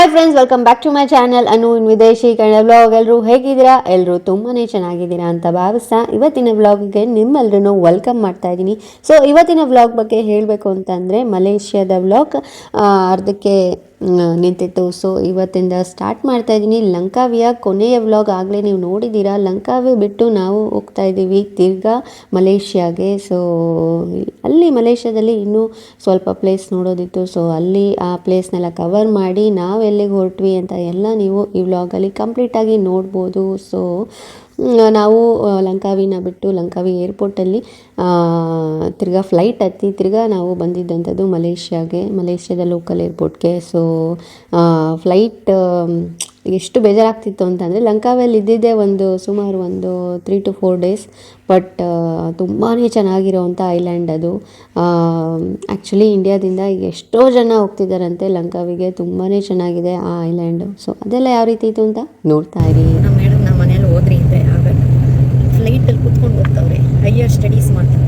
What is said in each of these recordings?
Hi friends welcome back to my channel Anu Videshi Kannada blog ಎಲ್ಲರೂ ಹೇಗಿದ್ದೀರಾ? ಎಲ್ಲರೂ ತುಂಬಾ ಚೆನ್ನಾಗಿದ್ದೀರಾ ಅಂತ ಭಾವಿಸ್ತಾ ಇವತ್ತಿನ ವ್ಲಾಗ್ಗೆ ನಿಮ್ಮೆಲ್ಲರೂ ವೆಲ್ಕಮ್ ಮಾಡ್ತಾ ಇದ್ದೀನಿ. ಸೊ ಇವತ್ತಿನ ವ್ಲಾಗ್ ಬಗ್ಗೆ ಹೇಳಬೇಕು ಅಂತಂದರೆ ಮಲೇಷ್ಯಾದ ವ್ಲಾಗ್ ಅರ್ಧಕ್ಕೆ ನಿಂತಿತ್ತು. ಸೊ ಇವತ್ತಿಂದ ಸ್ಟಾರ್ಟ್ ಮಾಡ್ತಾ ಇದ್ದೀನಿ. ಲಂಕಾವಿಯ ಕೊನೆಯ ವ್ಲಾಗ್ ಆಗಲೇ ನೀವು ನೋಡಿದ್ದೀರಾ? ಲಂಕಾವಿ ಬಿಟ್ಟು ನಾವು ಹೋಗ್ತಾ ಇದ್ದೀವಿ ತಿರ್ಗಾ ಮಲೇಷ್ಯಾಗೆ. ಸೊ ಅಲ್ಲಿ ಮಲೇಷ್ಯಾದಲ್ಲಿ ಇನ್ನೂ ಸ್ವಲ್ಪ ಪ್ಲೇಸ್ ನೋಡೋದಿತ್ತು. ಸೊ ಅಲ್ಲಿ ಆ ಪ್ಲೇಸ್ನೆಲ್ಲ ಕವರ್ ಮಾಡಿ ನಾವು ಎಲ್ಲಿಗೆ ಹೊರಟ್ವಿ ಅಂತ ಎಲ್ಲ ನೀವು ಈ ವ್ಲಾಗಲ್ಲಿ ಕಂಪ್ಲೀಟಾಗಿ ನೋಡ್ಬೋದು. ಸೊ ನಾವು ಲಂಕಾವಿನ ಬಿಟ್ಟು ಲಂಕಾವಿ ಏರ್ಪೋರ್ಟಲ್ಲಿ ತಿರ್ಗಾ ಫ್ಲೈಟ್ ಹತ್ತಿ ತಿರ್ಗಾ ನಾವು ಬಂದಿದ್ದಂಥದ್ದು ಮಲೇಷ್ಯಾಗೆ, ಮಲೇಷ್ಯಾದ ಲೋಕಲ್ ಏರ್ಪೋರ್ಟ್ಗೆ ಸೊ ಫ್ಲೈಟ್ ಎಷ್ಟು ಬೇಜಾರಾಗ್ತಿತ್ತು ಅಂತಂದರೆ ಲಂಕಾವಲ್ಲಿ ಇದ್ದಿದ್ದೇ ಒಂದು ಸುಮಾರು ಒಂದು three to four days but ತುಂಬಾ ಚೆನ್ನಾಗಿರೋವಂಥ ಐಲ್ಯಾಂಡ್ ಅದು. ಆ್ಯಕ್ಚುಲಿ ಇಂಡಿಯಾದಿಂದ ಈಗ ಎಷ್ಟೋ ಜನ ಹೋಗ್ತಿದ್ದಾರಂತೆ ಲಂಕಾವಿಗೆ ತುಂಬಾ ಚೆನ್ನಾಗಿದೆ ಆ ಐಲ್ಯಾಂಡು ಸೊ ಅದೆಲ್ಲ ಯಾವ ರೀತಿ ಇತ್ತು ಅಂತ ನೋಡ್ತಾ ಇರಿ. ನಮ್ಮ ಮನೇಲಿ ಹೋದ್ರಿ. ಸ್ಟಡೀಸ್ ಮಾಡ್ತಾರೆ.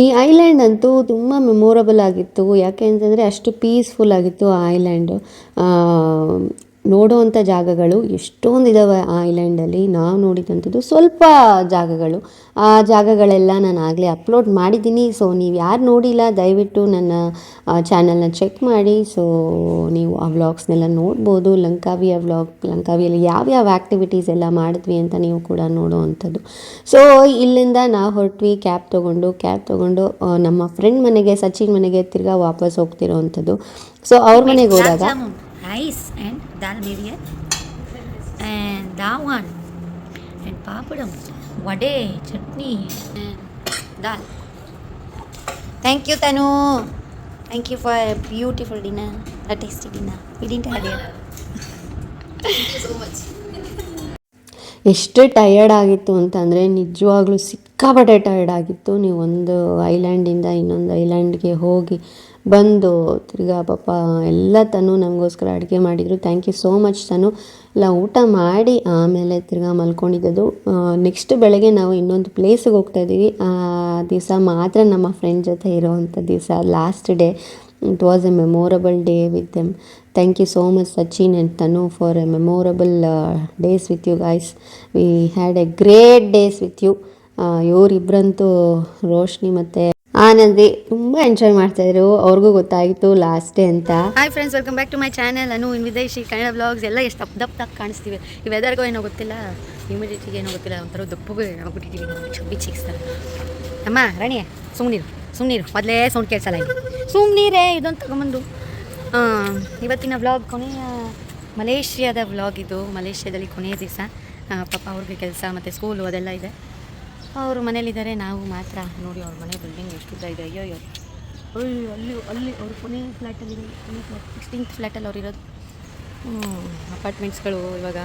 ಈ ಐಲ್ಯಾಂಡ್ ಅಂತೂ ತುಂಬ ಮೆಮೊರಬಲ್ ಆಗಿತ್ತು. ಯಾಕೆ ಅಂತಂದರೆ ಅಷ್ಟು ಪೀಸ್ಫುಲ್ ಆಗಿತ್ತು ಆ ಐಲ್ಯಾಂಡು. ನೋಡೋವಂಥ ಜಾಗಗಳು ಎಷ್ಟೊಂದು ಇದ್ದಾವೆ ಆ ಐಲ್ಯಾಂಡಲ್ಲಿ ನಾವು ನೋಡಿದಂಥದ್ದು ಸ್ವಲ್ಪ ಜಾಗಗಳು. ಆ ಜಾಗಗಳೆಲ್ಲ ನಾನು ಆಗಲೇ ಅಪ್ಲೋಡ್ ಮಾಡಿದ್ದೀನಿ. ಸೊ ನೀವು ಯಾರು ನೋಡಿಲ್ಲ, ದಯವಿಟ್ಟು ನನ್ನ ಚಾನಲ್ನ ಚೆಕ್ ಮಾಡಿ. ಸೊ ನೀವು ಆ ವ್ಲಾಗ್ಸ್ನೆಲ್ಲ ನೋಡ್ಬೋದು. ಲಂಕಾವಿಯ ವ್ಲಾಗ್ ಲಂಕಾವಿಯಲ್ಲಿ ಯಾವ್ಯಾವ ಆ್ಯಕ್ಟಿವಿಟೀಸ್ ಎಲ್ಲ ಮಾಡಿದ್ವಿ ಅಂತ ನೀವು ಕೂಡ ನೋಡೋವಂಥದ್ದು. ಸೊ ಇಲ್ಲಿಂದ ನಾವು ಹೊರಟ್ವಿ ಕ್ಯಾಬ್ ತೊಗೊಂಡು. ಕ್ಯಾಬ್ ತೊಗೊಂಡು ನಮ್ಮ ಫ್ರೆಂಡ್ ಮನೆಗೆ, ಸಚಿನ್ ಮನೆಗೆ ತಿರ್ಗಾ ವಾಪಸ್ ಹೋಗ್ತಿರೋ ಅಂಥದ್ದು ಸೊ ಅವ್ರ ಮನೆಗೆ ಹೋದಾಗ rice and dal miriyat and dawan and papadam, vade, chutney and dal. Thank you, Tanu. Thank you for a beautiful dinner, a tasty dinner. We didn't have it. ಎಷ್ಟು ಟಯರ್ಡ್ ಆಗಿತ್ತು ಅಂತಂದರೆ ನಿಜವಾಗ್ಲೂ ಸಿಕ್ಕಾಪಟ್ಟೆ ಟಯರ್ಡ್ ಆಗಿತ್ತು ನೀವು ಒಂದು ಐಲ್ಯಾಂಡಿಂದ ಇನ್ನೊಂದು ಐಲ್ಯಾಂಡ್ಗೆ ಹೋಗಿ ಬಂದು ತಿರ್ಗಾ ಪಾಪ ಎಲ್ಲ ತನು ನಮಗೋಸ್ಕರ ಅಡುಗೆ ಮಾಡಿದರು. Thank you so much Tanu. ಎಲ್ಲ ಊಟ ಮಾಡಿ ಆಮೇಲೆ ತಿರ್ಗಾ ಮಲ್ಕೊಂಡಿದ್ದದು ನೆಕ್ಸ್ಟ್ ಬೆಳಗ್ಗೆ ನಾವು ಇನ್ನೊಂದು ಪ್ಲೇಸಿಗೆ ಹೋಗ್ತಾ ಇದ್ದೀವಿ. ಆ ದಿವಸ ಮಾತ್ರ ನಮ್ಮ ಫ್ರೆಂಡ್ ಜೊತೆ ಇರೋವಂಥ ದಿವಸ. Last day it was a memorable day with them thank you so much Sachin and Tanu for a memorable days with you guys we had a great days with you ಇವರಿಬ್ಬರಂತೂ Roshni ಮತ್ತು ಆನಂದಿ ತುಂಬ enjoy ಮಾಡ್ತಾ ಇದ್ರು. ಅವ್ರಿಗೂ ಗೊತ್ತಾಗಿತ್ತು last day ಅಂತ. Hi friends welcome back to my channel Anu, in Videshi Kannada blogs ಎಲ್ಲ ಎಷ್ಟು ದಪ್ಪ ದಪ್ಪ ಕಾಣಿಸ್ತೀವಿ. ಈ ವೆದರ್ಗೂ ಏನೋ ಗೊತ್ತಿಲ್ಲ. ಹ್ಯೂಮಿಡಿಟಿಗೆ ಏನೋ ಗೊತ್ತಿಲ್ಲ. ಒಂಥರ ದಪ್ಪಗೂ ಆಗ್ಬಿಟ್ಟಿದ್ದೀವಿ ನಾವು. ಚಬ್ಬಿ ಅಮ್ಮ ರಾಣಿಯೇ ಸುಮ್ಮನಿರು ಸುಮ್ಮನಿರು ಮೊದಲೇ ಸೌಂಡ್ ಕೇಳಿಸಲ್ಲ ಇಲ್ಲಿ. ಸುಮ್ಮನೀರೇ ಇದೊಂದು ತಗೊಂಬಂದು. ಇವತ್ತಿನ ವ್ಲಾಗ್ ಕೊನೆಯ, ಮಲೇಷ್ಯಾದ ವ್ಲಾಗ್ ಇದು. ಮಲೇಷ್ಯಾದಲ್ಲಿ ಕೊನೆಯ ದಿವಸ. ಪಾಪ ಅವ್ರಿಗೆ ಕೆಲಸ ಮತ್ತು ಸ್ಕೂಲು ಅದೆಲ್ಲ ಇದೆ. ಅವರು ಮನೇಲಿದ್ದಾರೆ ನಾವು ಮಾತ್ರ. ನೋಡಿ ಅವ್ರ ಮನೆ ಬಿಲ್ಡಿಂಗ್ ಎಷ್ಟು ಉದ್ದ ಇದೆ. ಅಯ್ಯೋ ಅಯ್ಯೋ. ಅಯ್ಯೋ ಅಲ್ಲಿ ಅಲ್ಲಿ ಅವ್ರ ಕೊನೆ ಫ್ಲ್ಯಾಟಲ್ಲಿ ಕೊನೆ ಫ್ಲ್ಯಾಟ್ ಸಿಕ್ಸ್ಟೀನ್ತ್ ಫ್ಲ್ಯಾಟಲ್ಲಿ ಅವ್ರು ಇರೋದು. ಅಪಾರ್ಟ್ಮೆಂಟ್ಸ್ಗಳು ಇವಾಗ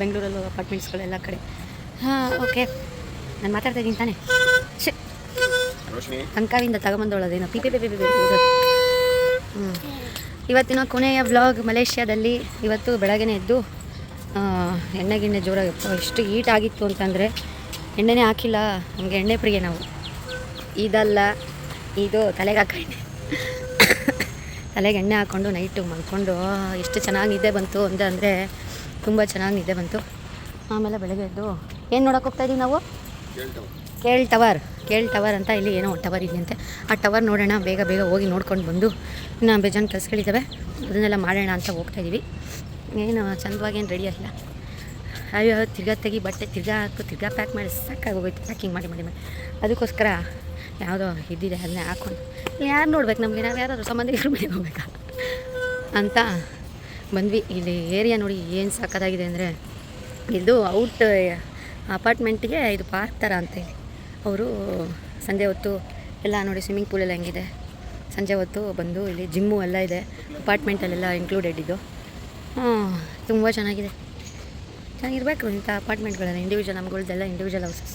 ಬೆಂಗಳೂರಲ್ಲೂ ಅಪಾರ್ಟ್ಮೆಂಟ್ಸ್ಗಳು ಎಲ್ಲ ಕಡೆ. ಹಾಂ ಓಕೆ ನಾನು ಮಾತಾಡ್ತಾ ಇದ್ದೀನಿ ತಾನೆ. ಶೇ ಅಂಕಾವಿಂದ ತಗೊಂಬಂದೋಳದೇನೋ ಪಿ ಪಿ ಪಿ ಪಿ ಪಿ ಹ್ಞೂ ಇವತ್ತಿನ ಕೊನೆಯ ವ್ಲಾಗ್ ಮಲೇಷ್ಯಾದಲ್ಲಿ. ಇವತ್ತು ಬೆಳಗ್ಗೆನೆ ಎದ್ದು ಎಣ್ಣೆಗಿಣ್ಣೆ ಎಣ್ಣೆ ಗಿಣ್ಣೆ ಜೋರಾಗಿ ಎಷ್ಟು ಹೀಟ್ ಆಗಿತ್ತು ಅಂತಂದರೆ ಎಣ್ಣೆನೇ ಹಾಕಿಲ್ಲ ನಮಗೆ ಎಣ್ಣೆ ಪ್ರಿಯ ನಾವು. ಇದಲ್ಲ ಇದು ತಲೆಗೆ ಹಾಕ ಎಣ್ಣೆ. ತಲೆಗೆ ಎಣ್ಣೆ ಹಾಕ್ಕೊಂಡು ನೈಟು ಮಲ್ಕೊಂಡು ಎಷ್ಟು ಚೆನ್ನಾಗಿ ನಿದ್ದೆ ಬಂತು ಅಂತ ಅಂದರೆ ತುಂಬ ಚೆನ್ನಾಗಿ ನಿದ್ದೆ ಬಂತು. ಆಮೇಲೆ ಬೆಳಗ್ಗೆ ಎದ್ದು ಏನು ನೋಡೋಕೆ ಹೋಗ್ತಾ ಇದೀವಿ ನಾವು? ಕೇಳ್ ಟವರ್ ಕೇಳ್ ಟವರ್ ಅಂತ ಇಲ್ಲಿ ಏನೋ ಟವರ್ ಇದೆಯಂತೆ. ಆ ಟವರ್ ನೋಡೋಣ ಬೇಗ ಬೇಗ ಹೋಗಿ ನೋಡ್ಕೊಂಡು ಬಂದು ಇನ್ನು ಬೇಜಾನ್ ಕೆಲಸಗಳಿದ್ದಾವೆ ಅದನ್ನೆಲ್ಲ ಮಾಡೋಣ ಅಂತ ಹೋಗ್ತಾಯಿದ್ದೀವಿ ಏನು ಚಂದವಾಗಿ ಏನು ರೆಡಿ ಆಗಿಲ್ಲ. ಅಯ್ಯೋ, ತಿರ್ಗಾ ತೆಗಿ ಬಟ್ಟೆ, ತಿರ್ಗಾ ಹಾಕು, ತಿರ್ಗಾ ಪ್ಯಾಕ್ ಮಾಡಿ ಸಾಕಾಗೋಗೋಯ್ತು ಪ್ಯಾಕಿಂಗ್ ಮಾಡಿ ಮಾಡಿ ಮಾಡಿ. ಅದಕ್ಕೋಸ್ಕರ ಯಾವುದೋ ಇದ್ದಿದೆ ಅದನ್ನೇ ಹಾಕೊಂಡು. ಯಾರು ನೋಡ್ಬೇಕು ನಮಗೆ? ನಾವು ಯಾರಾದರೂ ಸಂಬಂಧಿಕರು ಮನೆಗೆ ಹೋಗ್ಬೇಕಾ? ಅಂತ ಬಂದ್ವಿ. ಇಲ್ಲಿ ಏರಿಯಾ ನೋಡಿ ಏನು ಸಾಕಾಗಿದೆ ಅಂದರೆ, ಇದು ಔಟ್, ಅಪಾರ್ಟ್ಮೆಂಟಿಗೆ ಇದು ಪಾರ್ಕ್ ಥರ ಅಂತ ಇಲ್ಲಿ ಅವರು ಸಂಜೆ ಹೊತ್ತು ಎಲ್ಲ ನೋಡಿ ಸ್ವಿಮ್ಮಿಂಗ್ ಪೂಲ್ ಎಲ್ಲ ಹೆಂಗಿದೆ. ಸಂಜೆ ಹೊತ್ತು ಬಂದು ಇಲ್ಲಿ ಜಿಮ್ಮು ಎಲ್ಲ ಇದೆ. ಅಪಾರ್ಟ್ಮೆಂಟಲ್ಲೆಲ್ಲ ಇನ್ಕ್ಲೂಡೆಡ್ ಇದು. ತುಂಬ ಚೆನ್ನಾಗಿದೆ. ಚೆನ್ನಾಗಿರ್ಬೇಕು ಇಂಥ ಅಪಾರ್ಟ್ಮೆಂಟ್ಗಳೆಲ್ಲ ಇಂಡಿವಿಜುವಲ್ ನಮ್ಗಳ್ದೆಲ್ಲ ಇಂಡಿವಿಜುವಲ್ ಹೌಸಸ್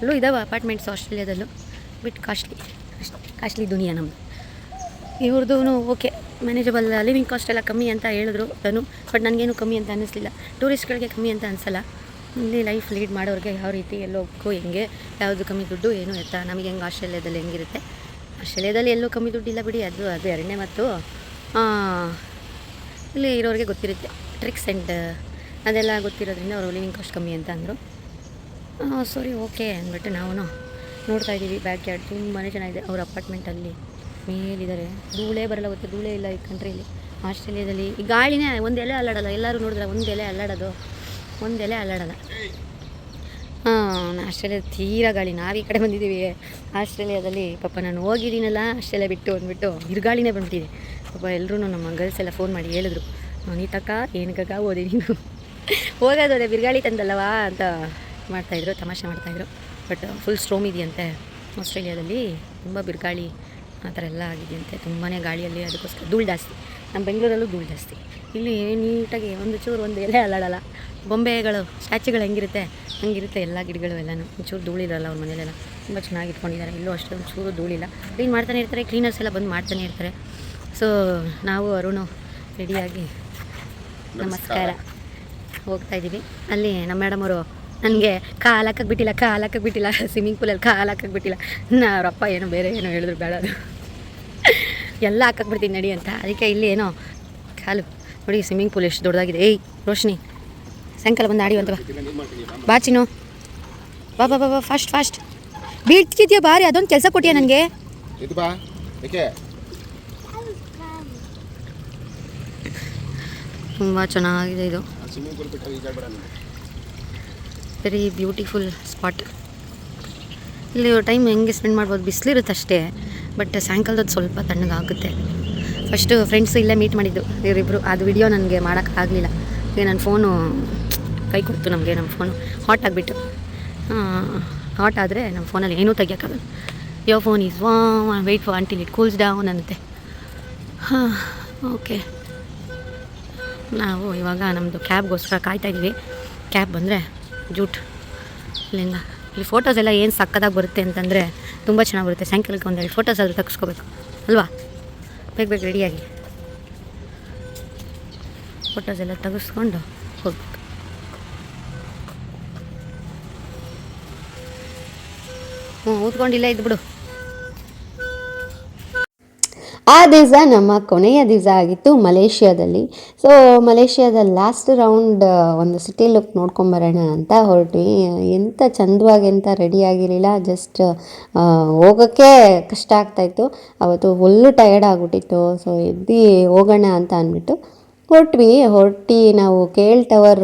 ಅಲ್ಲೂ ಇದಾವೆ ಅಪಾರ್ಟ್ಮೆಂಟ್ಸ್ ಆಸ್ಟ್ರೇಲಿಯಾದಲ್ಲೂ. ಬಿಟ್ ಕಾಸ್ಟ್ಲಿ ಕಾಸ್ಟ್ಲಿ ದುನಿಯಾ ನಮ್ಮದು ಇವ್ರದ್ದು ಓಕೆ ಮ್ಯಾನೇಜಬಲ್ ಲಿವಿಂಗ್ ಕಾಸ್ಟ್ ಎಲ್ಲ ಕಮ್ಮಿ ಅಂತ ಹೇಳಿದ್ರು ನಾನು ಬಟ್ ನನಗೇನು ಕಮ್ಮಿ ಅಂತ ಅನ್ನಿಸ್ಲಿಲ್ಲ. ಟೂರಿಸ್ಟ್ಗಳಿಗೆ ಕಮ್ಮಿ ಅಂತ ಅನಿಸಲ್ಲ. ಇಲ್ಲಿ ಲೈಫ್ ಲೀಡ್ ಮಾಡೋರಿಗೆ ಯಾವ ರೀತಿ ಎಲ್ಲೋಕ್ಕೂ ಹೆಂಗೆ, ಯಾವುದು ಕಮ್ಮಿ ದುಡ್ಡು, ಏನು ಎತ್ತ, ನಮಗೆ ಹೆಂಗೆ ಆಸ್ಟ್ರೇಲಿಯಾದಲ್ಲಿ ಹೆಂಗಿರುತ್ತೆ. ಆಸ್ಟ್ರೇಲಿಯಾದಲ್ಲಿ ಎಲ್ಲೂ ಕಮ್ಮಿ ದುಡ್ಡಿಲ್ಲ ಬಿಡಿ, ಅದು ಅದು ಎರಡನೇ ಮತ್ತು ಇಲ್ಲಿ ಇರೋರಿಗೆ ಗೊತ್ತಿರುತ್ತೆ. ಟ್ರಿಕ್ಸ್ ಆ್ಯಂಡ್ ಅದೆಲ್ಲ ಗೊತ್ತಿರೋದ್ರಿಂದ ಅವರು ಲಿವಿಂಗ್ ಕಾಸ್ಟ್ ಕಮ್ಮಿ ಅಂತ ಅಂದರು. ಸರಿ, ಓಕೆ ಅಂದ್ಬಿಟ್ಟು ನಾವು ನೋಡ್ತಾ ಇದ್ದೀವಿ ಬ್ಯಾಕ್ ಯಾರ್ಡ್. ತುಂಬಾ ಚೆನ್ನಾಗಿದೆ. ಅವ್ರ ಅಪಾರ್ಟ್ಮೆಂಟಲ್ಲಿ ಮೇಲಿದ್ದಾರೆ. ಧೂಳೇ ಬರಲ್ಲ ಗೊತ್ತೆ? ಧೂಳೇ ಇಲ್ಲ ಈ ಕಂಟ್ರೀಲಿ ಆಸ್ಟ್ರೇಲಿಯಾದಲ್ಲಿ ಈ ಗಾಳಿನೇ ಒಂದು ಎಲೆ ಅಲ್ಲಾಡಲ್ಲ. ಎಲ್ಲರೂ ನೋಡಿದ್ರೆ ಒಂದು ಎಲೆ ಅಲ್ಲಾಡೋದು. ಒಂದು ಎಲೆ ಅಲ್ಲಾಡಲ್ಲ. ಹಾಂ, ಆಸ್ಟ್ರೇಲಿಯಾದ ತೀರಾ ಗಾಳಿ. ನಾವು ಈ ಕಡೆ ಬಂದಿದ್ದೀವಿ. ಆಸ್ಟ್ರೇಲಿಯಾದಲ್ಲಿ ಪಾಪ ನಾನು ಹೋಗಿದ್ದೀನಲ್ಲ ಆಸ್ಟ್ರೇಲಿಯಾ ಬಿಟ್ಟು ಅಂದ್ಬಿಟ್ಟು ಬಿರುಗಾಳಿನೇ ಬಂದ್ಬಿಟ್ಟಿದೆ. ಪಾಪ ಎಲ್ಲರೂ ನಮ್ಮ ಗರ್ಲ್ಸ್ ಎಲ್ಲ ಫೋನ್ ಮಾಡಿ ಹೇಳಿದ್ರು ನೀತಕ್ಕ ಏನು ಕಕ್ಕ ನೀನು ಹೋಗೋದು ಅದೇ ಬಿರುಗಾಳಿ ತಂದಲ್ಲವಾ ಅಂತ ಮಾಡ್ತಾಯಿದ್ರು ತಮಾಷೆ ಮಾಡ್ತಾಯಿದ್ರು. ಬಟ್ ಫುಲ್ ಸ್ಟ್ರೋಮ್ ಇದೆಯಂತೆ ಆಸ್ಟ್ರೇಲಿಯಾದಲ್ಲಿ ತುಂಬ ಬಿರುಗಾಳಿ ಆ ಥರ ಎಲ್ಲ ಆಗಿದೆಯಂತೆ. ತುಂಬಾ ಗಾಳಿಯಲ್ಲಿ ಅದಕ್ಕೋಸ್ಕರ ಧೂಳು ಜಾಸ್ತಿ. ನಮ್ಮ ಬೆಂಗಳೂರಲ್ಲೂ ಧೂಳು ಜಾಸ್ತಿ. ಇಲ್ಲಿ ನೀಟಾಗಿ ಒಂದು ಚೂರು ಒಂದು ಎಲೆ ಅಲ್ಲಾಡಲ್ಲ ಬೊಂಬೆಗಳು ಸ್ಟ್ಯಾಚುಗಳು ಹೆಂಗಿರುತ್ತೆ? ಹಂಗಿರುತ್ತೆ ಎಲ್ಲ ಗಿಡಗಳು ಎಲ್ಲ ಒಂಚೂರು ಧೂಳಿರಲ್ಲ ಅವ್ರ ಮನೇಲೆಲ್ಲ. ತುಂಬ ಚೆನ್ನಾಗಿ ಇಟ್ಕೊಂಡಿದ್ದಾರೆ. ಇಲ್ಲೂ ಅಷ್ಟೇ ಒಂಚೂರು ಧೂಳಿಲ್ಲ ಕ್ಲೀನ್ ಮಾಡ್ತಾನೆ ಇರ್ತಾರೆ ಕ್ಲೀನರ್ಸ್ ಎಲ್ಲ ಬಂದು ಮಾಡ್ತಾನೆ ಇರ್ತಾರೆ. ಸೊ ನಾವು ಅರುಣು ರೆಡಿಯಾಗಿ ನಮಸ್ಕಾರ. ಹೋಗ್ತಾ ಇದ್ದೀವಿ ಅಲ್ಲಿ ನಮ್ಮ ಮೇಡಮ್ ಅವರು ನನಗೆ ಕಾಲು ಹಾಕಕ್ಕೆ ಬಿಟ್ಟಿಲ್ಲ ಕಾಲು ಹಾಕಕ್ಕೆ ಬಿಟ್ಟಿಲ್ಲ ಸ್ವಿಮ್ಮಿಂಗ್ ಪೂಲಲ್ಲಿ ಕಾಲು ಹಾಕಕ್ಕೆ ಬಿಟ್ಟಿಲ್ಲ ನಾ ಅವ್ರಪ್ಪ ಏನು ಬೇರೆ ಏನೋ ಹೇಳಿದ್ರು ಬೇಡ ಅದು. ಎಲ್ಲ ಹಾಕಕ್ಕೆ ಬಿಡ್ತೀನಿ ನಡಿ ಅಂತ. ಅದಕ್ಕೆ ಇಲ್ಲಿ ಏನೋ ಕಾಲು. ನೋಡಿ ಸ್ವಿಮ್ಮಿಂಗ್ ಪೂಲ್ ಎಷ್ಟು ದೊಡ್ಡದಾಗಿದೆ. ಏಯ್ ರೋಶ್ನಿ ಸಾಯಂಕಾಲ ಬಂದು ಆಡಿ ಅಂತ ಬಾ. ಬಾ ಚಿನ್ನು. ಬಾ ಬಾ ಬಾ ಬಾ ಫಾಸ್ಟ್ ಫಾಸ್ಟ್ ಬೀಳ್ತಿದ್ಯಾ ಬಾರಿ ಅದೊಂದು ಕೆಲಸ ಕೊಟ್ಟಿಯಾ ನನಗೆ? ತುಂಬ ಚೆನ್ನಾಗಿದೆ ಇದು. Swimming pool very beautiful spot ಇಲ್ಲಿ ಟೈಮ್ ಹೆಂಗೆ ಸ್ಪೆಂಡ್ ಮಾಡ್ಬೋದು, ಬಿಸಿಲಿರುತ್ತೆ ಅಷ್ಟೇ ಬಟ್ ಸಾಯಂಕಾಲದದ್ದು ಸ್ವಲ್ಪ ತಣ್ಣಗಾಗುತ್ತೆ. ಫಸ್ಟು ಫ್ರೆಂಡ್ಸ್ ಇಲ್ಲೇ ಮೀಟ್ ಮಾಡಿದ್ದು ಇವರಿಬ್ಬರು ಅದು ವಿಡಿಯೋ ನನಗೆ ಮಾಡೋಕ್ಕಾಗಲಿಲ್ಲ ಈಗ ನನ್ನ ಫೋನು ಕೈ ಕೊಡ್ತು ನಮಗೆ ನಮ್ಮ ಫೋನು ಹಾಟ್ ಆಗಿಬಿಟ್ಟು. ಹಾಟ್ ಆದರೆ ನಮ್ಮ ಫೋನಲ್ಲಿ ಏನೂ ತೆಗಿಯೋಕ್ಕಾಗಲ್ಲ. ಯೋ ಫೋನ್ ಈಸ್ ವಾ wait for until it cools down ಅನ್ನತ್ತೆ. ಹಾಂ ಓಕೆ ನಾವು ಇವಾಗ ನಮ್ಮದು ಕ್ಯಾಬ್ಗೋಸ್ಕರ ಕಾಯ್ತಾ ಇದ್ದೀವಿ ಕ್ಯಾಬ್ ಬಂದರೆ ಜೂಟ್. ಇಲ್ಲಿಂದ. ಇಲ್ಲಿ ಫೋಟೋಸ್ ಎಲ್ಲ ಏನು ಸಕ್ಕದಾಗಿ ಬರುತ್ತೆ ಅಂತಂದರೆ ತುಂಬ ಚೆನ್ನಾಗಿ ಬರುತ್ತೆ. ಸಾಯಂಕಾಲಕ್ಕೆ ಒಂದೆರಡು ಫೋಟೋಸ್ ಆದರೂ ತೆಗೆಸ್ಕೋಬೇಕು. ಅಲ್ವಾ? ಬೇಗ ಬೇಗ ರೆಡಿಯಾಗಿ ಫೋಟೋಸ್ ಎಲ್ಲ ತೆಗೆಸ್ಕೊಂಡು ಹೋಗ್ಬೇಕು. ಹ್ಞೂ ಊದ್ಕೊಂಡಿಲ್ಲ ಇದ್ಬಿಡು. ಆ ದಿವಸ ನಮ್ಮ ಕೊನೆಯ ದಿವಸ ಆಗಿತ್ತು ಮಲೇಷ್ಯಾದಲ್ಲಿ. ಸೊ ಮಲೇಷ್ಯಾದ ಲಾಸ್ಟ್ ರೌಂಡ್ ಒಂದು ಸಿಟಿ ಲುಕ್ ನೋಡ್ಕೊಂಬರೋಣ ಅಂತ ಹೊರಟ್ವಿ. ಎಂಥ ಚಂದವಾಗಿ ಎಂಥ ರೆಡಿ ಆಗಿರಲಿಲ್ಲ. ಜಸ್ಟ್ ಹೋಗೋಕ್ಕೆ ಕಷ್ಟ ಆಗ್ತಾಯಿತ್ತು ಅವತ್ತು ಫುಲ್ಲು ಟಯರ್ಡ್ ಆಗಿಬಿಟ್ಟಿತ್ತು. ಸೊ ಎದ್ದು ಹೋಗೋಣ ಅಂತ ಅಂದ್ಬಿಟ್ಟು ಹೊರಟ್ವಿ ಹೊರಟಿ ನಾವು ಕೇಳ್ ಟವರ್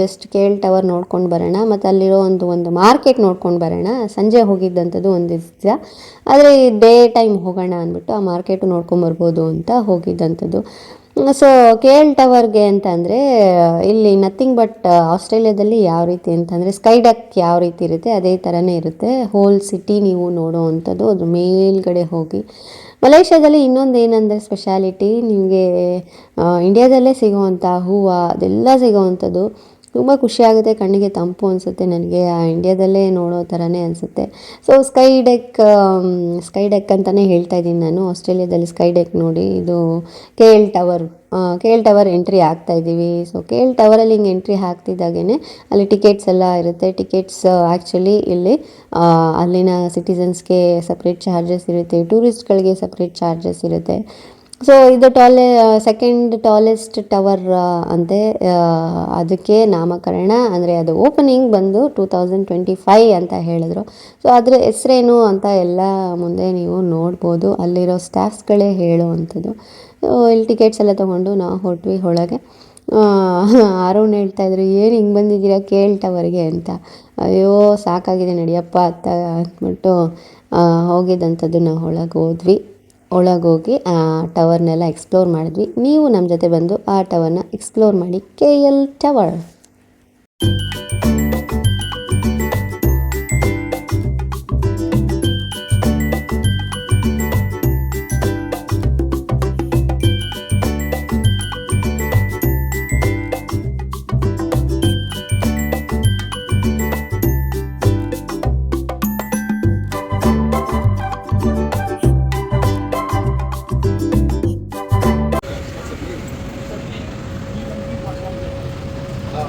ಜಸ್ಟ್ ಕೇಳ್ ಟವರ್ ನೋಡ್ಕೊಂಡು ಬರೋಣ, ಮತ್ತು ಅಲ್ಲಿರೋ ಒಂದು ಒಂದು ಮಾರ್ಕೆಟ್ ನೋಡ್ಕೊಂಡು ಬರೋಣ. ಸಂಜೆ ಹೋಗಿದ್ದಂಥದ್ದು ಒಂದು ದಿವಸ. ಆದರೆ ಡೇ ಟೈಮ್ ಹೋಗೋಣ ಅಂದ್ಬಿಟ್ಟು ಆ ಮಾರ್ಕೆಟು ನೋಡ್ಕೊಂಬರ್ಬೋದು ಅಂತ ಹೋಗಿದ್ದಂಥದ್ದು. ಸೊ ಕೆ ಎಲ್ ಟವರ್ಗೆ ಅಂತಂದರೆ, ಇಲ್ಲಿ ನಥಿಂಗ್ ಬಟ್ ಆಸ್ಟ್ರೇಲಿಯಾದಲ್ಲಿ ಯಾವ ರೀತಿ ಅಂತಂದರೆ ಸ್ಕೈ ಡಕ್ ಯಾವ ರೀತಿ ಇರುತ್ತೆ, ಅದೇ ಥರನೇ ಇರುತ್ತೆ. ಹೋಲ್ ಸಿಟಿ ನೀವು ನೋಡೋ ಅಂಥದ್ದು, ಅದ್ರ ಮೇಲ್ಗಡೆ ಹೋಗಿ. ಮಲೇಷ್ಯಾದಲ್ಲಿ ಇನ್ನೊಂದು ಏನಂದರೆ ಸ್ಪೆಷಾಲಿಟಿ ನಿಮಗೆ ಇಂಡಿಯಾದಲ್ಲೇ ಸಿಗೋವಂಥ ಹೂವು, ಅದೆಲ್ಲ ಸಿಗೋವಂಥದ್ದು. ತುಂಬ ಖುಷಿಯಾಗುತ್ತೆ, ಕಣ್ಣಿಗೆ ತಂಪು ಅನಿಸುತ್ತೆ ನನಗೆ, ಆ ಇಂಡಿಯಾದಲ್ಲೇ ನೋಡೋ ಥರನೇ ಅನಿಸುತ್ತೆ. So sky deck sky deck ಅಂತಲೇ ಹೇಳ್ತಾ ಇದ್ದೀನಿ ನಾನು ಆಸ್ಟ್ರೇಲಿಯಾದಲ್ಲಿ ಸ್ಕೈ ಡೆಕ್ ನೋಡಿ, ಇದು K L tower K L tower entry ಆಗ್ತಾ ಇದ್ದೀವಿ. ಸೊ ಕೇಲ್ ಟವರಲ್ಲಿ ಹಿಂಗೆ ಎಂಟ್ರಿ ಹಾಕ್ತಿದ್ದಾಗೇ ಅಲ್ಲಿ ಟಿಕೆಟ್ಸ್ ಎಲ್ಲ ಇರುತ್ತೆ. ಟಿಕೆಟ್ಸ್ ಆ್ಯಕ್ಚುಲಿ ಇಲ್ಲಿ ಅಲ್ಲಿನ ಸಿಟಿಸನ್ಸ್ಗೆ ಸಪ್ರೇಟ್ ಚಾರ್ಜಸ್ ಇರುತ್ತೆ. ಟೂರಿಸ್ಟ್ಗಳಿಗೆ ಸಪ್ರೇಟ್ ಚಾರ್ಜಸ್ ಇರುತ್ತೆ. ಸೊ ಇದು ಟಾಲೆ ಸೆಕೆಂಡ್ ಟಾಲೆಸ್ಟ್ ಟವರ್ ಅಂತೆ ಅದಕ್ಕೆ ನಾಮಕರಣ. ಅಂದರೆ ಅದು ಓಪನಿಂಗ್ ಬಂದು ಟೂ ತೌಸಂಡ್ ಟ್ವೆಂಟಿ ಫೈ ಅಂತ ಹೇಳಿದ್ರು. ಸೊ ಅದರ ಹೆಸರೇನು ಅಂತ ಎಲ್ಲ ಮುಂದೆ ನೀವು ನೋಡ್ಬೋದು. ಅಲ್ಲಿರೋ ಸ್ಟಾಫ್ಸ್ಗಳೇ ಹೇಳುವಂಥದ್ದು. ಇಲ್ಲಿ ಟಿಕೆಟ್ಸ್ ಎಲ್ಲ ತೊಗೊಂಡು ನಾವು ಹೊರಟ್ವಿ ಒಳಗೆ. ಅರುಣ್ ಹೇಳ್ತಾ ಇದ್ರು, ಏನು ಹಿಂಗೆ ಬಂದಿದ್ದೀರಾ? ಕೇಳ್ ಟವರ್ಗೆ ಅಂತ. ಅಯ್ಯೋ, ಸಾಕಾಗಿದೆ ನಡಿಯಪ್ಪ ಅಂತ ಅಂದ್ಬಿಟ್ಟು ಹೋಗಿದ್ದಂಥದ್ದು ನಾವು ಒಳಗೆ ಹೋದ್ವಿ. ಒಳಗೋಗಿ ಆ, ಟವರ್ನೆಲ್ಲ ಎಕ್ಸ್ಪ್ಲೋರ್ ಮಾಡಿದ್ವಿ. ನೀವು ನಮ್ಮ ಜೊತೆ ಬಂದು ಆ ಟವರ್ನ ಎಕ್ಸ್ಪ್ಲೋರ್ ಮಾಡಿ K L tower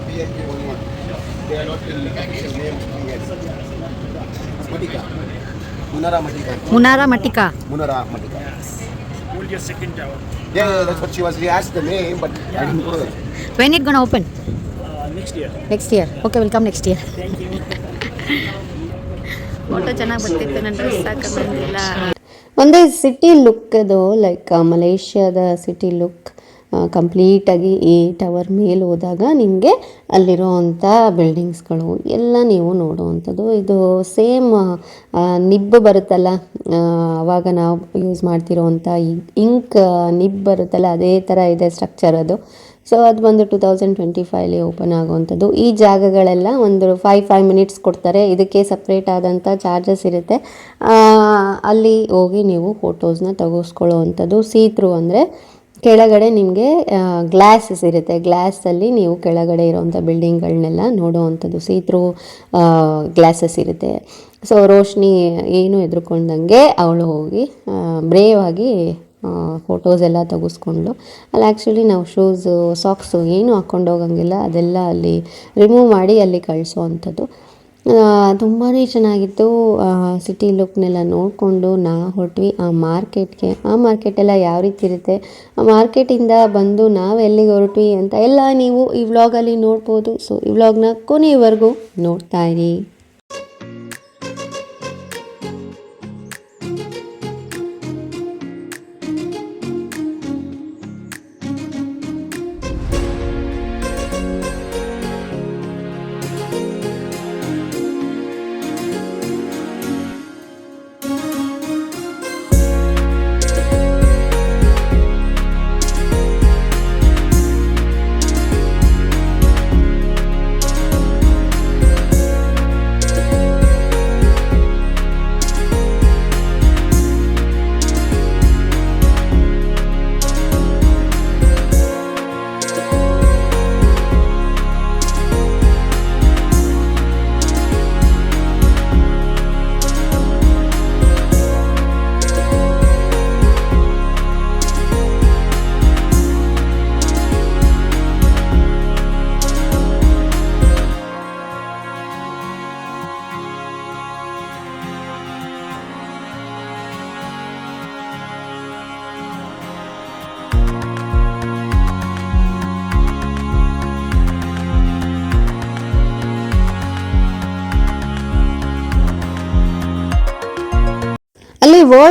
BNP Monument. They are not in the name yet. Matika. Munara Matika. Munara Matika. Munara Matika. Only a second tower. Yeah, yeah, that's what she was. We asked the name, but yeah. I didn't know. When it gonna open? Uh, next year. Next year. Yeah. Okay, we'll come next year. Thank you. Photo ಚೆನ್ನಾಗಿ ಬರ್ತಿತ್ತು ನನ್ನ dress ಹಾಕೊಂಡು ಬಂದಿಲ್ಲ ಒಂದೇ city look ಅದು like ಮಲೇಷ್ಯಾದ city look ಕಂಪ್ಲೀಟಾಗಿ ಈ ಟವರ್ ಮೇಲೆ ಹೋದಾಗ ನಿಮಗೆ ಅಲ್ಲಿರೋ ಅಂಥ ಬಿಲ್ಡಿಂಗ್ಸ್ಗಳು ಎಲ್ಲ ನೀವು ನೋಡುವಂಥದ್ದು. ಇದು ಸೇಮ್ ನಿಬ್ ಬರುತ್ತಲ್ಲ ಆವಾಗ ನಾವು ಯೂಸ್ ಮಾಡ್ತಿರೋ ಅಂಥ ಇಂಕ್ ನಿಬ್ ಬರುತ್ತಲ್ಲ, ಅದೇ ಥರ ಇದೆ ಸ್ಟ್ರಕ್ಚರ್ ಅದು. ಸೊ ಅದು ಬಂದು ಟು ತೌಸಂಡ್ ಟ್ವೆಂಟಿ ಫೈವ್ಲಿ ಓಪನ್ ಆಗುವಂಥದ್ದು. ಈ ಜಾಗಗಳೆಲ್ಲ ಒಂದು ಫೈವ್ ಫೈವ್ ಮಿನಿಟ್ಸ್ ಕೊಡ್ತಾರೆ. ಇದಕ್ಕೆ ಸಪ್ರೇಟ್ ಆದಂಥ ಚಾರ್ಜಸ್ ಇರುತ್ತೆ. ಅಲ್ಲಿ ಹೋಗಿ ನೀವು ಫೋಟೋಸ್ನ ತೆಗೆಸ್ಕೊಳ್ಳೋವಂಥದ್ದು ಸೀತ್ರು ಅಂದರೆ ಕೆಳಗಡೆ ನಿಮಗೆ ಗ್ಲಾಸಸ್ ಇರುತ್ತೆ. ಗ್ಲಾಸಲ್ಲಿ ನೀವು ಕೆಳಗಡೆ ಇರೋವಂಥ ಬಿಲ್ಡಿಂಗ್ಗಳನ್ನೆಲ್ಲ ನೋಡೋವಂಥದ್ದು. ಸೀತ್ರು ಗ್ಲಾಸಸ್ ಇರುತ್ತೆ. ಸೊ ರೋಶ್ನಿ ಏನು ಎದುರುಕೊಂಡಂಗೆ ಅವಳು ಹೋಗಿ ಬ್ರೇವ್ ಆಗಿ ಫೋಟೋಸ್ ಎಲ್ಲ ತೆಗೆಸ್ಕೊಂಡು ಅಲ್ಲಿ ಆ್ಯಕ್ಚುಲಿ ನಾವು ಶೂಸು ಸಾಕ್ಸು ಏನು ಹಾಕ್ಕೊಂಡು ಹೋಗಂಗಿಲ್ಲ. ಅದೆಲ್ಲ ಅಲ್ಲಿ ರಿಮೂವ್ ಮಾಡಿ ಅಲ್ಲಿ ಕಳಿಸೋ ತುಂಬಾ ಚೆನ್ನಾಗಿತ್ತು. ಸಿಟಿ ಲುಕ್ನೆಲ್ಲ ನೋಡಿಕೊಂಡು ನಾ ಹೊರಟ್ವಿ ಆ ಮಾರ್ಕೆಟ್ಗೆ. ಆ ಮಾರ್ಕೆಟೆಲ್ಲ ಯಾವ ರೀತಿ ಇರುತ್ತೆ? ಆ ಮಾರ್ಕೆಟಿಂದ ಬಂದು ನಾವು ಎಲ್ಲಿಗೆ ಹೊರಟ್ವಿ ಅಂತ ಎಲ್ಲ ನೀವು ಈ ವ್ಲಾಗಲ್ಲಿ ನೋಡ್ಬೋದು. ಸೊ ಈ ವ್ಲಾಗ್ನ ಕೊನೆಯವರೆಗೂ ನೋಡ್ತಾ ಇರಿ.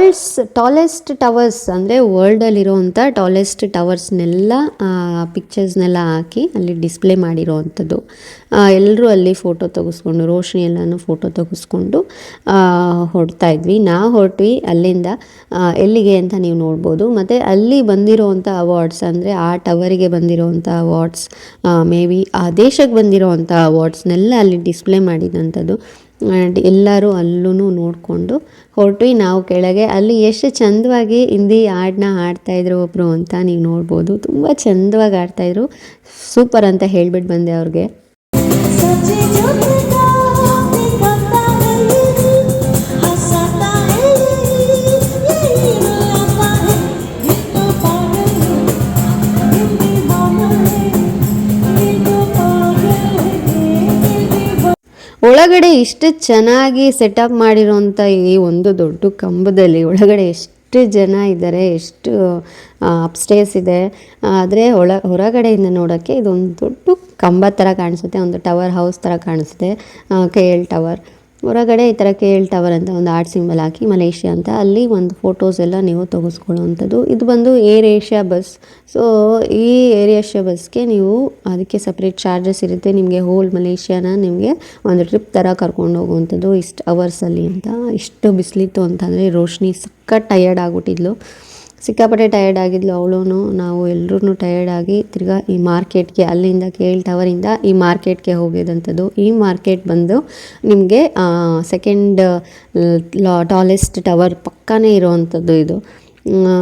ವರ್ಲ್ಡ್ಸ್ ಟಾಲೆಸ್ಟ್ ಟವರ್ಸ್ ಅಂದರೆ ವರ್ಲ್ಡಲ್ಲಿರುವಂಥ ಟಾಲೆಸ್ಟ್ ಟವರ್ಸ್ನೆಲ್ಲ ಪಿಕ್ಚರ್ಸ್ನೆಲ್ಲ ಹಾಕಿ ಅಲ್ಲಿ ಡಿಸ್ಪ್ಲೇ ಮಾಡಿರೋವಂಥದ್ದು. ಎಲ್ಲರೂ ಅಲ್ಲಿ ಫೋಟೋ ತೆಗೆಸ್ಕೊಂಡು, ರೋಶ್ನಿ ಎಲ್ಲನೂ ಫೋಟೋ ತೆಗೆಸ್ಕೊಂಡು ಹೊಡ್ತಾ ಇದ್ವಿ. ನಾವು ಹೊರಟ್ವಿ ಅಲ್ಲಿಂದ ಎಲ್ಲಿಗೆ ಅಂತ ನೀವು ನೋಡ್ಬೋದು. ಮತ್ತು ಅಲ್ಲಿ ಬಂದಿರೋವಂಥ ಅವಾರ್ಡ್ಸ್ ಅಂದರೆ ಆ ಟವರಿಗೆ ಬಂದಿರೋವಂಥ ಅವಾರ್ಡ್ಸ್ ಮೇ ಬಿ ಆ ದೇಶಕ್ಕೆ ಬಂದಿರೋವಂಥ ಅವಾರ್ಡ್ಸ್ನೆಲ್ಲ ಅಲ್ಲಿ ಡಿಸ್ಪ್ಲೇ ಮಾಡಿದಂಥದ್ದು. ಆ್ಯಂಡ್ ಎಲ್ಲರೂ ಅಲ್ಲೂ ನೋಡಿಕೊಂಡು ಹೊರಟ್ವಿ ನಾವು ಕೆಳಗೆ. ಅಲ್ಲಿ ಎಷ್ಟು ಚಂದವಾಗಿ ಹಿಂದಿ ಹಾಡನ್ನ ಹಾಡ್ತಾಯಿದ್ರು ಒಬ್ಬರು ಅಂತ ನೀವು ನೋಡ್ಬೋದು. ತುಂಬ ಚಂದವಾಗಿ ಆಡ್ತಾಯಿದ್ರು ಸೂಪರ್ ಅಂತ ಹೇಳ್ಬಿಟ್ಟು ಬಂದೆ ಅವ್ರಿಗೆ. ಒಳಗಡೆ ಇಷ್ಟು ಚೆನ್ನಾಗಿ ಸೆಟಪ್ ಮಾಡಿರೋಂಥ ಈ ಒಂದು ದೊಡ್ಡ ಕಂಬದಲ್ಲಿ ಒಳಗಡೆ ಎಷ್ಟು ಜನ ಇದ್ದಾರೆ, ಎಷ್ಟು ಅಪ್ಸ್ಟೇಸ್ ಇದೆ. ಆದರೆ ಒಳ, ಹೊರಗಡೆಯಿಂದ ನೋಡೋಕ್ಕೆ ಇದೊಂದು ದೊಡ್ಡ ಕಂಬ ಥರ ಕಾಣಿಸುತ್ತೆ, ಒಂದು ಟವರ್ ಹೌಸ್ ಥರ ಕಾಣಿಸುತ್ತೆ ಕೆ ಎಲ್ ಟವರ್ ಹೊರಗಡೆ ಈ ಥರ ಕೆ ಟವರ್ ಅಂತ ಒಂದು ಆರ್ಟ್ ಸಿಂಬಲ್ ಹಾಕಿ ಮಲೇಷ್ಯಾ ಅಂತ, ಅಲ್ಲಿ ಒಂದು ಫೋಟೋಸ್ ಎಲ್ಲ ನೀವು ತೆಗೆಸ್ಕೊಳ್ಳೋವಂಥದ್ದು. ಇದು ಬಂದು ಏರ್ ಏಷ್ಯಾ ಬಸ್. ಸೊ ಈ ಏರ್ ಏಷ್ಯಾ ಬಸ್ಗೆ ನೀವು ಅದಕ್ಕೆ ಸಪ್ರೇಟ್ ಚಾರ್ಜಸ್ ಇರುತ್ತೆ. ನಿಮಗೆ ಹೋಲ್ ಮಲೇಷ್ಯಾನ ನಿಮಗೆ ಒಂದು ಟ್ರಿಪ್ ಥರ ಕರ್ಕೊಂಡು ಹೋಗುವಂಥದ್ದು ಇಷ್ಟು ಅವರ್ಸಲ್ಲಿ ಅಂತ. ಇಷ್ಟು ಬಿಸಿಲಿತ್ತು ಅಂತಂದರೆ ರೋಶ್ನಿ ಸಕ್ಕ ಟಯರ್ಡ್ ಆಗ್ಬಿಟ್ಟಿದ್ಲು. ಸಿಕ್ಕಾಪಟ್ಟೆ ಟಯರ್ಡ್ ಆಗಿದ್ಲು ಅವಳೂ ನಾವು ಎಲ್ಲರೂ ಟಯರ್ಡ್ ಆಗಿ ತಿರ್ಗಾ ಈ ಮಾರ್ಕೆಟ್ಗೆ ಅಲ್ಲಿಂದ ಕೆ ಎಲ್ ಟವರಿಂದ ಈ ಮಾರ್ಕೆಟ್ಗೆ ಹೋಗಿದಂಥದ್ದು. ಈ ಮಾರ್ಕೆಟ್ ಬಂದು ನಿಮಗೆ ಸೆಕೆಂಡ್ ಲಾ ಟಾಲೆಸ್ಟ್ ಟವರ್ ಪಕ್ಕನೇ ಇರೋವಂಥದ್ದು ಇದು.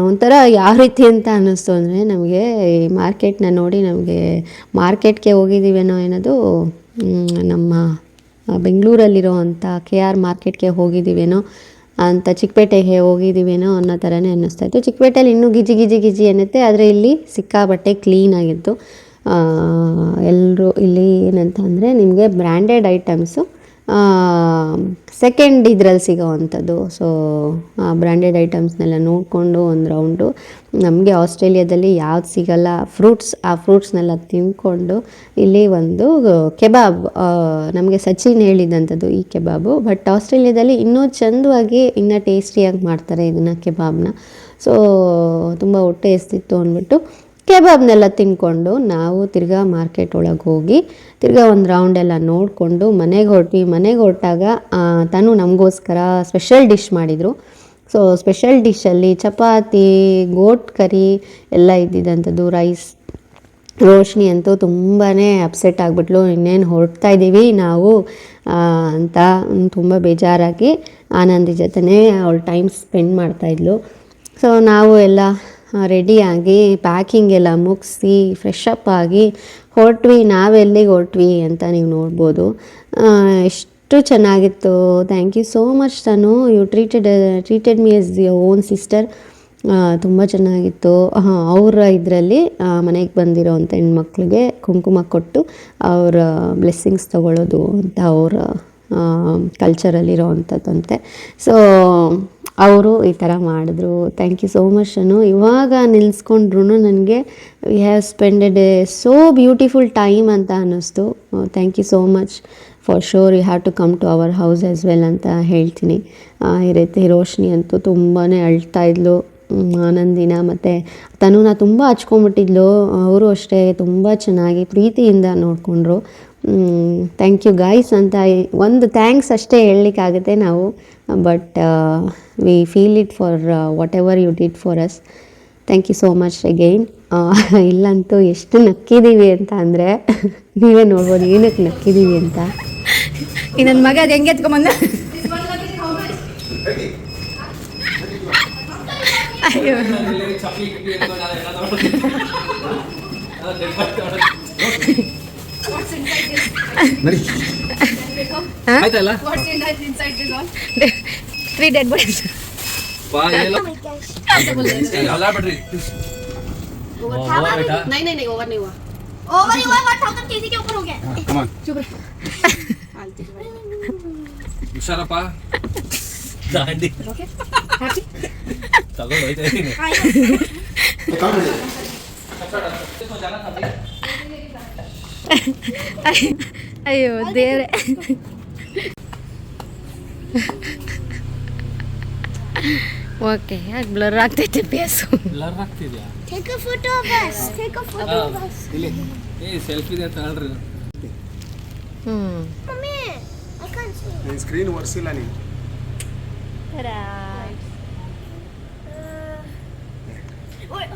ಒಂಥರ ಯಾವ ರೀತಿ ಅಂತ ಅನ್ನಿಸ್ತು ಅಂದರೆ ನಮಗೆ ಈ ಮಾರ್ಕೆಟ್ನ ನೋಡಿ ನಮಗೆ ಮಾರ್ಕೆಟ್ಗೆ ಹೋಗಿದ್ದೀವೇನೋ ಏನದು ನಮ್ಮ ಬೆಂಗಳೂರಲ್ಲಿರೋ ಅಂಥ ಕೆ ಆರ್ ಮಾರ್ಕೆಟ್ಗೆ ಹೋಗಿದ್ದೀವೇನೋ ಅಂತ ಚಿಕ್ಕಪೇಟೆಗೆ ಹೋಗಿದ್ದೀವೇನೋ ಅನ್ನೋ ಥರನೇ ಅನ್ನಿಸ್ತಾ ಇತ್ತು. ಚಿಕ್ಕಪೇಟೆಯಲ್ಲಿ ಇನ್ನೂ ಗಿಜಿ ಗಿಜಿ ಗಿಜಿ ಅನ್ನುತ್ತೆ, ಆದರೆ ಇಲ್ಲಿ ಸಿಕ್ಕಾಬಟ್ಟೆ ಕ್ಲೀನ್ ಆಗಿತ್ತು. ಎಲ್ಲರೂ ಇಲ್ಲಿ ಏನಂತ ಅಂದರೆ ನಿಮಗೆ ಬ್ರ್ಯಾಂಡೆಡ್ ಐಟಮ್ಸು ಸೆಕೆಂಡ್ ಇದ್ರಲ್ಲಿ ಸಿಗೋವಂಥದ್ದು. ಸೊ ಬ್ರ್ಯಾಂಡೆಡ್ ಐಟಮ್ಸ್ನೆಲ್ಲ ನೋಡಿಕೊಂಡು ಒಂದು ರೌಂಡು ನಮಗೆ ಆಸ್ಟ್ರೇಲಿಯಾದಲ್ಲಿ ಯಾವ್ದು ಸಿಗಲ್ಲ ಫ್ರೂಟ್ಸ್ ಆ ಫ್ರೂಟ್ಸ್ನೆಲ್ಲ ತಿಂದ್ಕೊಂಡು ಇಲ್ಲಿ ಒಂದು ಕೆಬಾಬ್ ನಮಗೆ ಸಚಿನ್ ಹೇಳಿದಂಥದ್ದು ಈ ಕೆಬಾಬು. ಬಟ್ ಆಸ್ಟ್ರೇಲಿಯಾದಲ್ಲಿ ಇನ್ನೂ ಚಂದವಾಗಿ, ಇನ್ನೂ ಟೇಸ್ಟಿಯಾಗಿ ಮಾಡ್ತಾರೆ ಇದನ್ನು ಕೆಬಾಬ್ನ. ಸೊ ತುಂಬ ಹೊಟ್ಟೆ ಎಸ್ತಿತ್ತು ಅಂದ್ಬಿಟ್ಟು ಕೆಬಾಬ್ನೆಲ್ಲ ತಿನ್ಕೊಂಡು ನಾವು ತಿರ್ಗಾ ಮಾರ್ಕೆಟ್ ಒಳಗೆ ಹೋಗಿ ತಿರ್ಗಾ ಒಂದು ರೌಂಡ್ ಎಲ್ಲ ನೋಡಿಕೊಂಡು ಮನೆಗೆ ಹೊರಟ್ವಿ ಮನೆಗೆ ಹೊರಟಾಗ ತಾನು ನಮಗೋಸ್ಕರ ಸ್ಪೆಷಲ್ ಡಿಶ್ ಮಾಡಿದರು. ಸೊ ಸ್ಪೆಷಲ್ ಡಿಶಲ್ಲಿ ಚಪಾತಿ ಗೋಟ್ ಕರಿ ಎಲ್ಲ ಇದ್ದಿದ್ದಂಥದ್ದು ರೈಸ್ ರೋಶ್ನಿ ಅಂತೂ ತುಂಬಾ ಅಪ್ಸೆಟ್ ಆಗಿಬಿಟ್ಲು. ಇನ್ನೇನು ಹೊರಡ್ತಾ ಇದ್ದೀವಿ ನಾವು ಅಂತ ತುಂಬ ಬೇಜಾರಾಗಿ ಆನಂದಿ ಜೊತೆನೇ ಅವಳು ಟೈಮ್ ಸ್ಪೆಂಡ್ ಮಾಡ್ತಾಯಿದ್ಲು ಸೊ ನಾವು ಎಲ್ಲ ರೆಡಿಯಾಗಿ ಪ್ಯಾಕಿಂಗ್ ಎಲ್ಲ ಮುಗಿಸಿ ಫ್ರೆಶ್ ಅಪ್ ಆಗಿ ಹೊರಟ್ವಿ, ನಾವೆಲ್ಲಿಗೆ ಹೊರಟ್ವಿ ಅಂತ ನೀವು ನೋಡ್ಬೋದು. ಎಷ್ಟು ಚೆನ್ನಾಗಿತ್ತು. Thank you so much Tanu. You treated treated me as your own sister ತುಂಬ ಚೆನ್ನಾಗಿತ್ತು. ಅವರ ಇದರಲ್ಲಿ ಮನೆಗೆ ಬಂದಿರೋವಂಥ ಹೆಣ್ಮಕ್ಳಿಗೆ ಕುಂಕುಮ ಕೊಟ್ಟು ಅವರ ಬ್ಲೆಸ್ಸಿಂಗ್ಸ್ ತಗೊಳ್ಳೋದು ಅಂತ ಅವರ ಕಲ್ಚರಲ್ಲಿರೋ ಅಂಥದ್ದಂತೆ ಸೊ ಅವರು ಈ ಥರ ಮಾಡಿದ್ರು. Thank you so much Anu. ಇವಾಗ ನಿಲ್ಲಿಸ್ಕೊಂಡ್ರು ನನಗೆ we have spended a so beautiful time ಅಂತ ಅನ್ನಿಸ್ತು. Thank you so much for sure you have to come to our house as well ಅಂತ ಹೇಳ್ತೀನಿ. ಈ ರೀತಿ ರೋಶ್ನಿ ಅಂತೂ ತುಂಬಾ ಅಳ್ತಾ ಇದ್ಲು. ಆನಂದಿನ ಮತ್ತು ತನುನ ತುಂಬ ಹಚ್ಕೊಂಬಿಟ್ಟಿದ್ಲು ಅವರು ಅಷ್ಟೇ ತುಂಬ ಚೆನ್ನಾಗಿ ಪ್ರೀತಿಯಿಂದ ನೋಡಿಕೊಂಡ್ರು. ಥ್ಯಾಂಕ್ ಯು ಗೈಸ್ ಅಂತ ಒಂದು ಥ್ಯಾಂಕ್ಸ್ ಅಷ್ಟೇ ಹೇಳಲಿಕ್ಕಾಗುತ್ತೆ ನಾವು. But we feel it for whatever you did for us thank you so much again ಇಲ್ಲಂತೂ ಎಷ್ಟು ನಕ್ಕಿದ್ದೀವಿ ಅಂತ ಅಂದರೆ ನೀವೇ ನೋಡ್ಬೋದು ಏನಕ್ಕೆ ನಕ್ಕಿದ್ದೀವಿ ಅಂತ. ಈ ನನ್ನ ಮಗ ಅದು ಹೆಂಗೆ ಎತ್ಕೊಂಬಂದ ಅಯ್ಯೋ. three dead bodies. वाह ये लो अल्लाह पड़ रही ओवर नहीं नहीं नहीं के ऊपर हो गया। चुप अयो देर ಓಕೆ ಯಾಕೆ ಬ್ಲರ್ ಆಗ್ತೈತೆ ಪೇಸು ಬ್ಲರ್ ಆಗ್ತಿದ್ಯಾ Take a photo of us. Take a photo of us. ಏ ಸೆಲ್ಫಿ ಇದೆ ತಗೊಳ್ರಿ ಹ್ಞೂ Mommy, I can't see. ನಿನ್ ಸ್ಕ್ರೀನ್ ಒರೆಸಿಲ್ಲ ನೀನು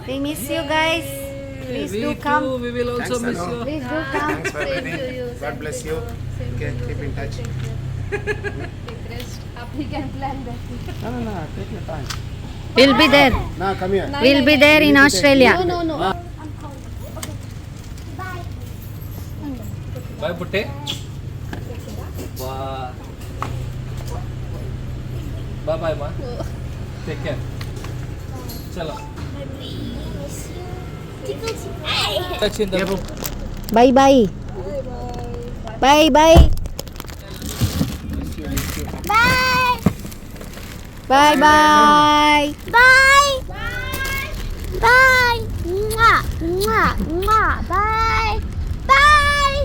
We miss you guys. Please do come. We will also miss you Please do come. Thanks for everything. God bless you. Okay, keep in touch. He can plan that. No, no, no. Take your time. We'll be there. No, come here. We'll be there in Australia. No, no, no. I'm calling. Okay. Bye. Bye, Putte. Bye. Bye, bye, ma. Take care. Chalo. Bye, bye. Bye, bye. Bye, bye. Bye bye Bye. Bye. Mwah. Mwah. Mwah. Bye. Bye.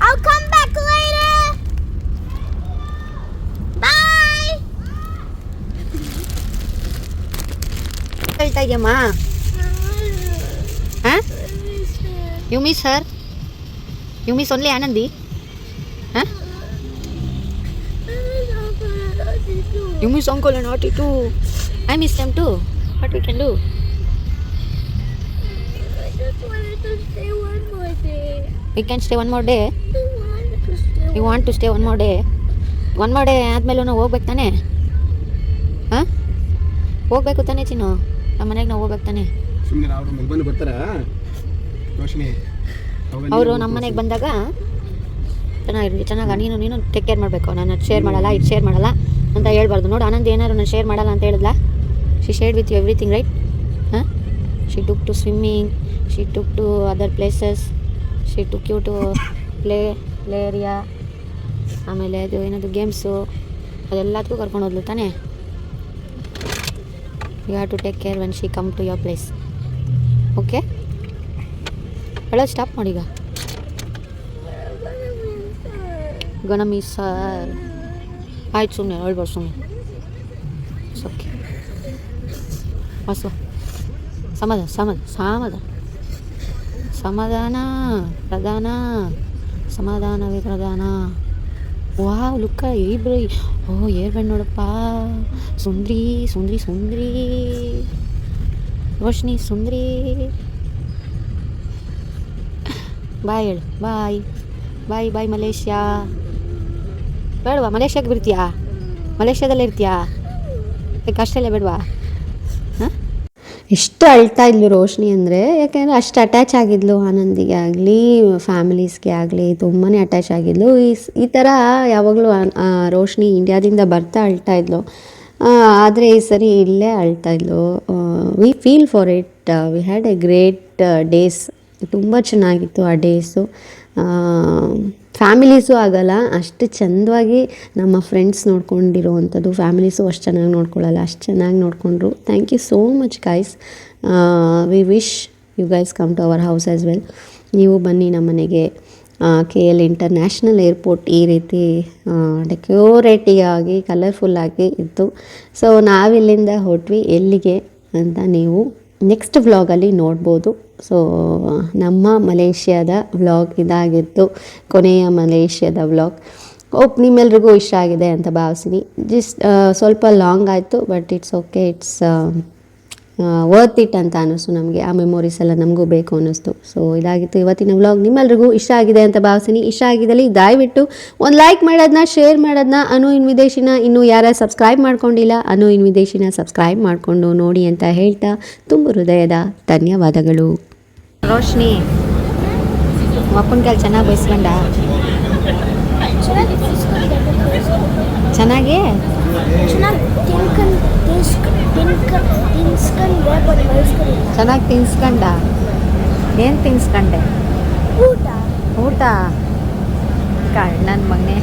I'll come back later. Bye. ಹೇಳ್ತಾ ಇದೆಯಮ್ಮ ಹಾಂ you miss sir you miss only Anandi you miss uncle and not too I miss them too what we can do I just wanted to stay one more day. We can stay one more day I wanted to stay. You want to stay one more day one more day ಆದಮೇಲೂ ನಾವು ಹೋಗ್ಬೇಕು ತಾನೆ? ಹಾಂ? ಹೋಗ್ಬೇಕು ತಾನೇ ಚಿನ್ನು? ನಮ್ಮ ಮನೆಗೆ ನಾವು ಹೋಗ್ಬೇಕು ತಾನೆ? ಸುಮ್ಮನೆ ಅವರು ಮೆಲ್ಬರ್ನ್ ಬರ್ತಾರಾ? ರೋಶಿನಿ ಅವರು ನಮ್ಮ ಮನೆಗೆ ಬಂದಾಗ ಚೆನ್ನಾಗಿರ್ಲಿ ಚೆನ್ನಾಗಿ ನೀನು ನೀನು ಟೇಕ್ ಕೇರ್ ಮಾಡಬೇಕು. ನಾನು ಅದು ಶೇರ್ ಮಾಡಲ್ಲ ಇದು ಶೇರ್ ಮಾಡಲ್ಲ. ಅಂತ ಹೇಳ್ಬಾರ್ದು. ನೋಡು, ಆನಂದ್ ಏನಾದ್ರು ನಾನು ಶೇರ್ ಮಾಡಲ್ಲ ಅಂತ ಹೇಳಿದ್ಲಾ? She share with you everything right ಹಾಂ she took to swimming she took to other places she took you to play play area ಆಮೇಲೆ ಅದು ಏನದು ಗೇಮ್ಸು ಅದೆಲ್ಲದಕ್ಕೂ ಕರ್ಕೊಂಡು ಹೋದ್ಲು ತಾನೇ? You have to take care when she come to your place okay ಹೇಳೋ stop ಮಾಡೀಗ? ಗಣ ಸರ್ ಆಯ್ತು ಸುಮ್ಮನೆ ಹೇಳ್ಬಾರ್ದು ಸುಮ್ಮನೆ ಓಕೆ ಹೊಸ ಸಮಾಧಾನ ಸಮಾಧಾನ ಸಮಾಧಾನ ಸಮಾಧಾನ ಪ್ರಧಾನ ಸಮಾಧಾನವೇ ಪ್ರಧಾನ ವಾವ್ ಲುಕ್ಕ ಇಬ್ರು ಓ ಏರ್ ಬಂದ್ ನೋಡಪ್ಪ ಸುಂದ್ರಿ ಸುಂದ್ರಿ ಸುಂದ್ರಿ ರೋಶ್ನಿ ಸುಂದ್ರಿ ಬಾಯ್ ಹೇಳು ಬಾಯ್ ಬಾಯ್ ಬಾಯ್ ಮಲೇಷ್ಯಾ ಬೇಡವಾ? ಮಲೇಷ್ಯಾಗೆ ಬಿಡ್ತೀಯಾ? ಮಲೇಷ್ಯಾದಲ್ಲೇ ಇರ್ತೀಯಾ? ಅಷ್ಟೆಲ್ಲ ಬೇಡವಾ? ಹಾಂ? ಅಳ್ತಾ ಇದ್ಲು ರೋಶ್ನಿ ಅಂದರೆ, ಯಾಕೆಂದರೆ ಅಷ್ಟು ಅಟ್ಯಾಚ್ ಆಗಿದ್ಲು ಆನಂದಿಗೆ ಆಗಲಿ ಫ್ಯಾಮಿಲೀಸ್ಗೆ ಆಗಲಿ ತುಂಬಾ ಅಟ್ಯಾಚ್ ಆಗಿದ್ಲು. ಈ ಈ ಥರ ಯಾವಾಗಲೂ ರೋಶ್ನಿ ಇಂಡಿಯಾದಿಂದ ಬರ್ತಾ ಅಳ್ತಾ ಇದ್ಲು. ಆದರೆ ಈ ಸರಿ ಇಲ್ಲೇ ಅಳ್ತಾ ಇದ್ಲು. We feel for it we had a great days ತುಂಬ ಚೆನ್ನಾಗಿತ್ತು ಆ ಡೇಸು ಫ್ಯಾಮಿಲೀಸು ಆಗಲ್ಲ, ಅಷ್ಟು ಚಂದವಾಗಿ ನಮ್ಮ ಫ್ರೆಂಡ್ಸ್ ನೋಡ್ಕೊಂಡಿರೋವಂಥದ್ದು, ಫ್ಯಾಮಿಲೀಸು ಅಷ್ಟು ಚೆನ್ನಾಗಿ ನೋಡ್ಕೊಳ್ಳಲ್ಲ, ಅಷ್ಟು ಚೆನ್ನಾಗಿ ನೋಡಿಕೊಂಡ್ರು. Thank you so much guys we wish you guys come to our house as well ನೀವು ಬನ್ನಿ ನಮ್ಮ ಮನೆಗೆ. ಕೆ ಎಲ್ ಇಂಟರ್ನ್ಯಾಷನಲ್ ಏರ್ಪೋರ್ಟ್ ಈ ರೀತಿ ಡೆಕೋರೇಟಿಯಾಗಿ ಕಲರ್ಫುಲ್ಲಾಗಿ ಇತ್ತು. ಸೊ ನಾವಿಲ್ಲಿಂದ ಹೊಟ್ವಿ ಎಲ್ಲಿಗೆ ಅಂತ ನೀವು ನೆಕ್ಸ್ಟ್ ವ್ಲಾಗಲ್ಲಿ ನೋಡ್ಬೋದು. ಸೊ ನಮ್ಮ ಮಲೇಷ್ಯಾದ ವ್ಲಾಗ್ ಇದಾಗಿತ್ತು ಕೊನೆಯ ಮಲೇಷ್ಯಾದ ವ್ಲಾಗ್ ಓಪ್ ನಿಮ್ಮೆಲ್ರಿಗೂ ಇಷ್ಟ ಆಗಿದೆ ಅಂತ ಭಾವಿಸ್ತೀನಿ. ಜಸ್ಟ್ ಸ್ವಲ್ಪ ಲಾಂಗ್ ಆಯಿತು but it's okay it's worth it ಅಂತ ಅನ್ನಿಸ್ತು ನಮಗೆ. ಆ ಮೆಮೊರೀಸ್ ಎಲ್ಲ ನಮಗೂ ಬೇಕು ಅನ್ನಿಸ್ತು. ಸೊ ಇದಾಗಿತ್ತು ಇವತ್ತಿನ ವ್ಲಾಗ್ ನಿಮ್ಮೆಲ್ರಿಗೂ ಇಷ್ಟ ಆಗಿದೆ ಅಂತ ಭಾವಿಸ್ತೀನಿ. ಇಷ್ಟ ಆಗಿದ್ದಲ್ಲಿ ದಯವಿಟ್ಟು ಒಂದು ಲೈಕ್ ಮಾಡೋದನ್ನ ಶೇರ್ ಮಾಡೋದನ್ನ ಅನು ಇನ್ವಿದೇಶಿನ ಇನ್ನೂ ಯಾರು ಸಬ್ಸ್ಕ್ರೈಬ್ ಮಾಡ್ಕೊಂಡಿಲ್ಲ ಅನು ಇನ್ವಿದೇಶಿನ ಸಬ್ಸ್ಕ್ರೈಬ್ ಮಾಡಿಕೊಂಡು ನೋಡಿ ಅಂತ ಹೇಳ್ತಾ ತುಂಬ ಹೃದಯದ ಧನ್ಯವಾದಗಳು. ರೋಶ್ನಿ ಅಪ್ಪನ ಕಾಲು ಚೆನ್ನಾಗಿ ಬಯಸ್ಕೊಂಡ ಚೆನ್ನಾಗಿ. ಚೆನ್ನಾಗಿ ತಿನ್ಸ್ಕೊಂಡ? ಏನು ತಿನ್ಸ್ಕೊಂಡೆ? ಊಟ. ಊಟ? ಕಳ್ಳನ ಮಗನೇ.